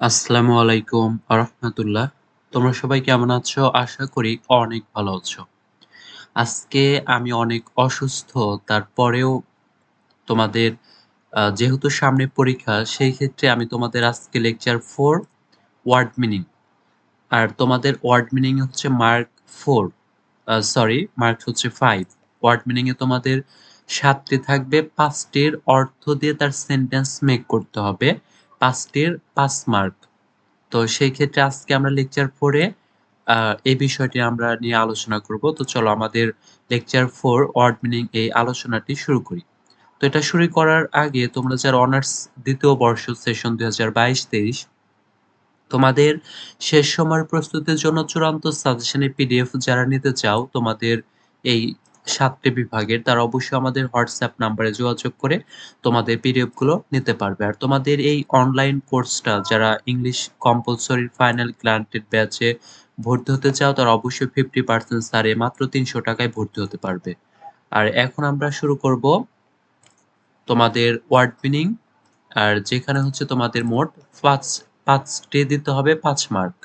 আসসালামু আলাইকুম আরহামতুল্লাহ তোমরা সবাই কেমন আছো? আশা করি অনেক ভালো আছো। আজকে আমি অনেক অসুস্থ, তারপরেও তোমাদের যেহেতু সামনে পরীক্ষা, সেই ক্ষেত্রে আমি তোমাদের আজকে লেকচার ফোর ওয়ার্ড মিনিং আর তোমাদের ওয়ার্ড মিনিং হচ্ছে মার্ক ফোর সরি মার্ক হচ্ছে ফাইভ ওয়ার্ড মিনিং এ তোমাদের সাতটি থাকবে, পাঁচটির অর্থ দিয়ে তার সেন্টেন্স মেক করতে হবে। পাঁচটির পাঁচ মার্ক। তো সেই ক্ষেত্রে আজকে আমরা লেকচার ফোরে এই বিষয়টি আমরা নিয়ে আলোচনা করব। তো চলো আমাদের লেকচার ফোর ওয়ার্ড মিনিং এই আলোচনাটি শুরু করি। তো এটা শুরু করার আগে তোমরা যারা অনার্স দ্বিতীয় বর্ষ সেশন দুই হাজার বাইশ তেইশ, তোমাদের শেষ সময়ের প্রস্তুতির জন্য চূড়ান্ত সাজেশনের পিডিএফ যারা নিতে চাও, তোমাদের এই সাতটি বিভাগের, তারা অবশ্যই আমাদের হোয়াটসঅ্যাপ নাম্বারে যোগাযোগ করে তোমাদের পিডিএফগুলো নিতে পারবে। আর তোমাদের এই অনলাইন কোর্সটা যারা ইংলিশ কম্পালসরি ফাইনাল গ্রান্টেড ব্যাচে ভর্তি হতে চাও, তারা অবশ্যই ফিফটি পার্সেন্ট সারে মাত্র তিনশো টাকায় ভর্তি হতে পারবে। আর এখন আমরা শুরু করব তোমাদের ওয়ার্ড মিনিং আর যেখানে হচ্ছে তোমাদের মোট পাঁচ, পাঁচটি দিতে হবে, পাঁচ মার্ক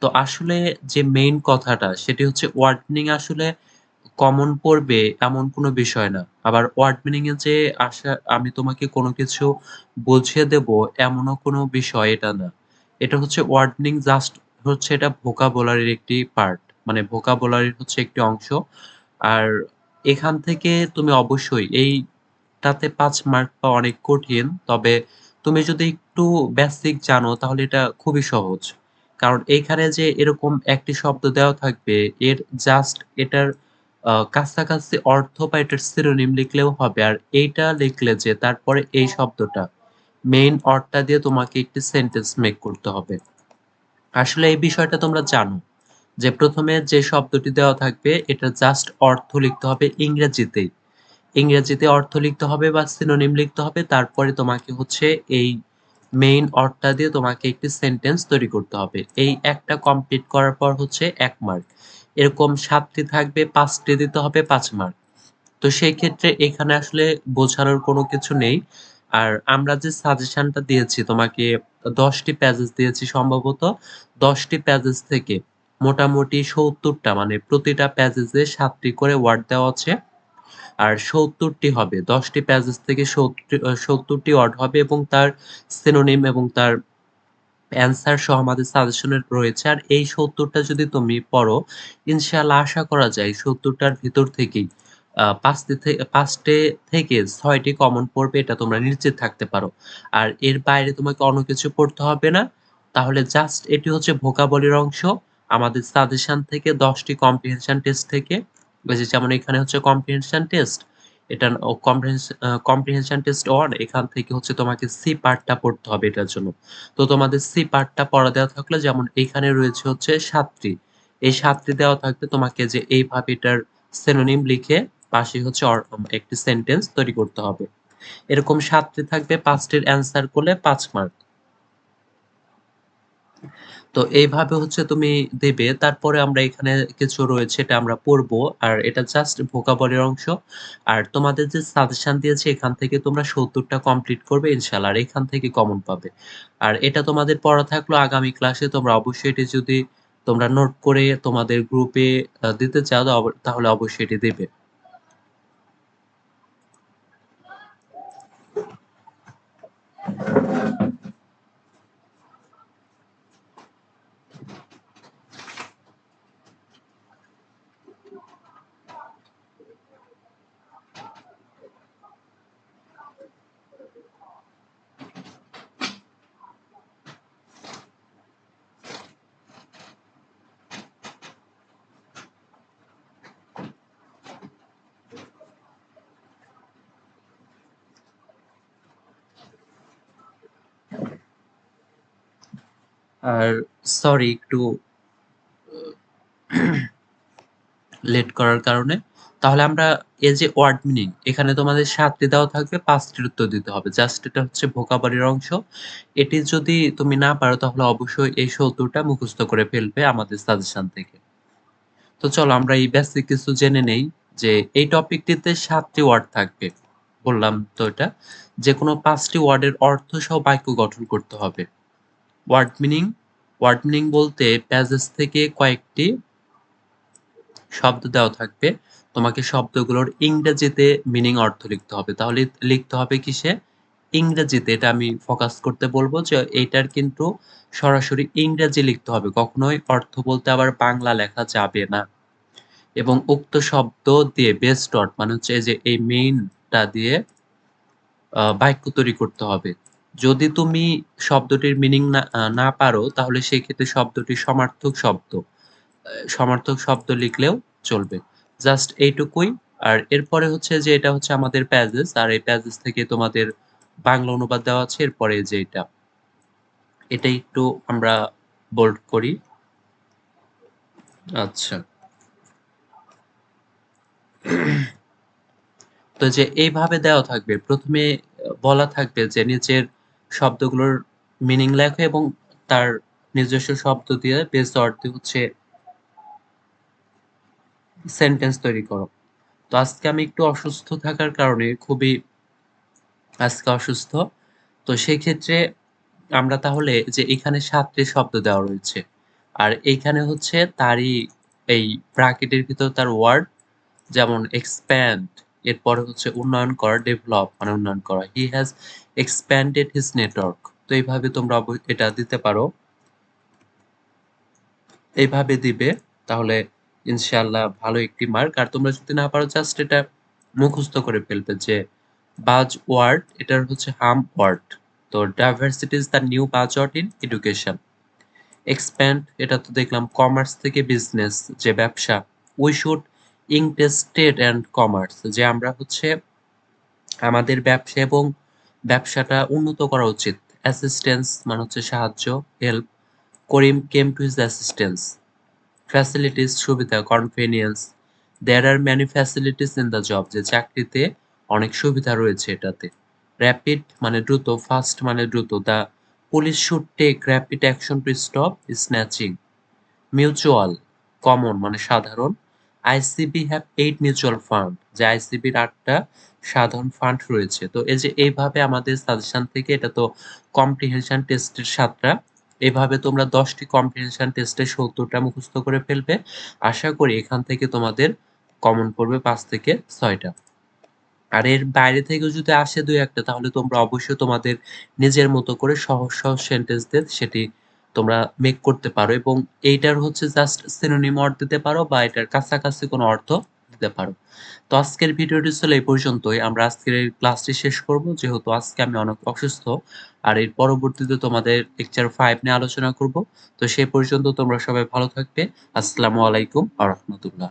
তো আসলে যে মেইন কথাটা, সেটি হচ্ছে ওয়ার্ড মিনিং আসলে কমন পড়বে এমন কোনো বিষয় না। আবার ওয়ার্ড মিনিং এ যে আসা আমি তোমাকে কোনো কিছু বুঝিয়ে দেব এমনও কোনো বিষয় এটা না। এটা হচ্ছে ওয়ার্ড মিনিং জাস্ট হচ্ছে এটা ভোকাবুলারির একটি পার্ট মানে ভোকাবুলারির হচ্ছে একটি অংশ। আর এখান থেকে তুমি অবশ্যই এইটাতে পাঁচ মার্ক পাওয়া অনেক কঠিন, তবে তুমি যদি একটু বেসিক জানো তাহলে এটা খুবই সহজ। কারণ এইখানে যে এরকম একটি শব্দ দেওয়া থাকবে, এর জাস্ট এটার কাছাকাছি অর্থ বা এটার সিনোনিম লিখলেও হবে। আর এইটা লিখলে যে তারপরে এই শব্দটা মেইন অর্থটা দিয়ে তোমাকে একটি সেন্টেন্স মেক করতে হবে। আসলে এই বিষয়টা তোমরা জানো যে প্রথমে যে শব্দটি দেওয়া থাকবে এটা জাস্ট অর্থ লিখতে হবে ইংরেজিতেই ইংরেজিতে অর্থ লিখতে হবে বা সিনোনিম লিখতে হবে তারপরে তোমাকে হচ্ছে এই মেইন অর্থটা দিয়ে তোমাকে একটি সেন্টেন্স তৈরি করতে হবে। এই একটা কমপ্লিট করার পর হচ্ছে এক মার্ক এরকম সাতটি থাকবে, পাঁচটি দিতে হবে পাঁচ মার্ক তো সেই ক্ষেত্রে এখানে আসলে বোঝানোর কোনো কিছু নেই। আর আমরা যে সাজেশনটা দিয়েছি, তোমাকে দশটি প্যাজেস দিয়েছি সম্ভবত, দশটি প্যাজেস থেকে মোটামুটি সত্তরটা মানে প্রতিটা প্যাজেসে সাতটি করে ওয়ার্ড দেওয়া আছে। আর সত্তরটি হবে, দশটি প্যাজেস থেকে সত্তরটি ওয়ার্ড হবে এবং তার সিনোনিম এবং তার অ্যান্সার সহ আমাদের সাজেশনের রয়েছে। আর এই সত্তরটা যদি তুমি পড়ো, ইনশাআল্লাহ আশা করা যায় সত্তরটার ভিতর থেকেই পাঁচটি থেকে পাঁচটে থেকে ছয়টি কমন পড়বে, এটা তোমরা নিশ্চিত থাকতে পারো। আর এর বাইরে তোমাকে অন্য কিছু পড়তে হবে না। তাহলে জাস্ট এটি হচ্ছে ভোকাবলির অংশ। আমাদের সাজেশন থেকে দশটি কম্প্রিহেনশন টেস্ট থেকে যেমন এখানে হচ্ছে কম্প্রিহেনশন টেস্ট এটা কম্প্রিহেনশন টেস্ট ওয়ান এখান থেকে হচ্ছে তোমাকে সি পার্টটা পড়তে হবে এটার জন্য। তো তোমাদের সি পার্টটা পড়া দেওয়া থাকলে যেমন এখানে রয়েছে হচ্ছে সাতটি। এই সাতটি দেওয়া থাকতে তোমাকে যে এইভাবে এটার সেনোনিম লিখে পাশে হচ্ছে একটি সেন্টেন্স তৈরি করতে হবে। এরকম সাতটি থাকবে, পাঁচটির অ্যান্সার করলে পাঁচ মার্ক তো এইভাবে হচ্ছে তুমি দেবে। তারপরে আমরা এখানে কিছু রয়েছে এটা আমরা পড়ব। আর এটা জাস্ট ভোকাবুলারির অংশ। আর তোমাদের যে সাজেশন দিয়েছে, এখান থেকে তোমরা সত্তরটা কমপ্লিট করবে ইনশাল্লাহ আর এখান থেকে কমন পাবে। আর এটা তোমাদের পড়া থাকল আগামী ক্লাসে তোমরা অবশ্যই এটি যদি তোমরা নোট করে তোমাদের গ্রুপে দিতে চাও তাহলে অবশ্যই এটি দেবে। আর সরি একটু লেট করার কারণে। তাহলে আমরা এই যে ওয়ার্ড মিনিং এখানে তোমাদের সাতটি দেওয়া থাকবে, পাঁচটির উত্তর দিতে হবে। জাস্ট এটা হচ্ছে ভোকাবুলারির অংশ। এটি যদি তুমি না পারো, তাহলে অবশ্যই এই সত্তরটা মুখস্থ করে ফেলবে আমাদের সাজেশন থেকে। তো চলো, আমরা এই বেসিক কিছু জেনে নেই যে এই টপিকটিতে সাতটি ওয়ার্ড থাকবে। বললাম তো এটা। যে কোনো পাঁচটি ওয়ার্ডের অর্থ সহ বাক্য গঠন করতে হবে। ওয়ার্ড মিনিং ওয়ার্ড মিনিং বলতে প্যাজেস থেকে কয়েকটি শব্দ দেওয়া থাকবে। তোমাকে শব্দগুলোর ইংরেজিতে মিনিং অর্থ লিখতে হবে। তাহলে লিখতে হবে কিসে? ইংরেজিতে। এটা আমি ফোকাস করতে বলব যে এইটার কিন্তু সরাসরি ইংরেজি লিখতে হবে। কখনোই অর্থ বলতে আবার বাংলা লেখা যাবে না। এবং উক্ত শব্দ দিয়ে বেস্ট অর্থ মানে হচ্ছে যে এই মেইনটা দিয়ে বাক্য তৈরি করতে হবে। যদি তুমি শব্দটির মিনিং না না পারো, তাহলে সেই ক্ষেত্রে শব্দটি সমার্থক শব্দ। সমার্থক শব্দ লিখলেও চলবে। জাস্ট এইটুকুই। আর এরপরে হচ্ছে যে এটা হচ্ছে আমাদের প্যাজেস আর এই প্যাজেস থেকে তোমাদের বাংলা অনুবাদ দেওয়া আছে, এরপরে যে এটা। এটা একটু আমরা বোল্ড করি। আচ্ছা। তো যে এইভাবে দেওয়া থাকবে, প্রথমে বলা থাকবে যে নিচের শব্দগুলোর মিনিং লেখো এবং তার নিজস্ব শব্দ দিয়ে বেস অর্থে হচ্ছে সেন্টেন্স তৈরি করো। তো আজকে আমি একটু অসুস্থ থাকার কারণে খুবই আজকে অসুস্থ। তো সেক্ষেত্রে আমরা তাহলে যে এখানে সাতটি শব্দ দেওয়া রয়েছে, আর এইখানে হচ্ছে তারই এই ব্রাকেটের ভিতর তার ওয়ার্ড যেমন এক্সপ্যান্ড এরপরে হচ্ছে উন্নয়ন করা ডেভেলপ মানে উন্নয়ন করা। He has expanded his network তো এইভাবে তোমরা এটা দিতে পারো। এইভাবে দিবে, তাহলে ইনশাল্লাহ ভালো একটি মার্ক আর তোমরা যদি না পারো জাস্ট এটা মুখস্থ করে ফেলবে যে বাজ ওয়ার্ড, এটার হচ্ছে হাম ওয়ার্ড। তো diversity is the new buzz word in education expand এটা তো দেখলাম কমার্স থেকে বিজনেস যে ব্যবসা we should interested and commerce, যে আমরা হচ্ছে আমাদের ব্যবসা এবং ব্যবসাটা উন্নত করা উচিত। অ্যাসিস্ট্যান্স মানে হচ্ছে সাহায্য, help, Karim came to his assistance, facilities, সুবিধা, convenience. There are many facilities in the job যে চাকরিতে অনেক সুবিধা রয়েছে এটাতে। র্যাপিড মানে দ্রুত ফাস্ট মানে দ্রুত। The police should take rapid action to stop snatching mutual common মানে সাধারণ। ICB have eight mutual fund যে আইসিবির আটটা সাধারণ ফান্ড রয়েছে। তো এই যে এইভাবে আমাদের সাজেশন থেকে এটা তো কম্প্রিহেনশন টেস্টের সাতটা। এভাবে তোমরা দশটি কম্প্রিহেনশন টেস্টে সত্তরটা মুখস্থ করে ফেলবে। আশা করি এখান থেকে তোমাদের কমন পড়বে পাঁচ থেকে ছয়টা। আর এর বাইরে থেকে যদি আসে দুই একটা, তাহলে তোমরা অবশ্যই তোমাদের নিজের মতো করে সহজ সহজ সেন্টেন্স দিয়ে সেটি তোমরা মেক করতে পারো এবং এইটার হচ্ছে জাস্ট সিনোনিম অর্থ দিতে পারো বা এটার কাছাকাছি কোনো অর্থ দিতে পারো। তো আজকের ভিডিওটি ছিল এই পর্যন্তই। আমরা আজকের ক্লাসটি শেষ করব। যেহেতু আজকে আমি অনেক অসুস্থ, আর এর পরবর্তীতে তোমাদের লেকচার ফাইভ নিয়ে আলোচনা করব। তো সেই পর্যন্ত তোমরা সবাই ভালো থাকবে। আসসালামু আলাইকুম আ রহমতুল্লাহ।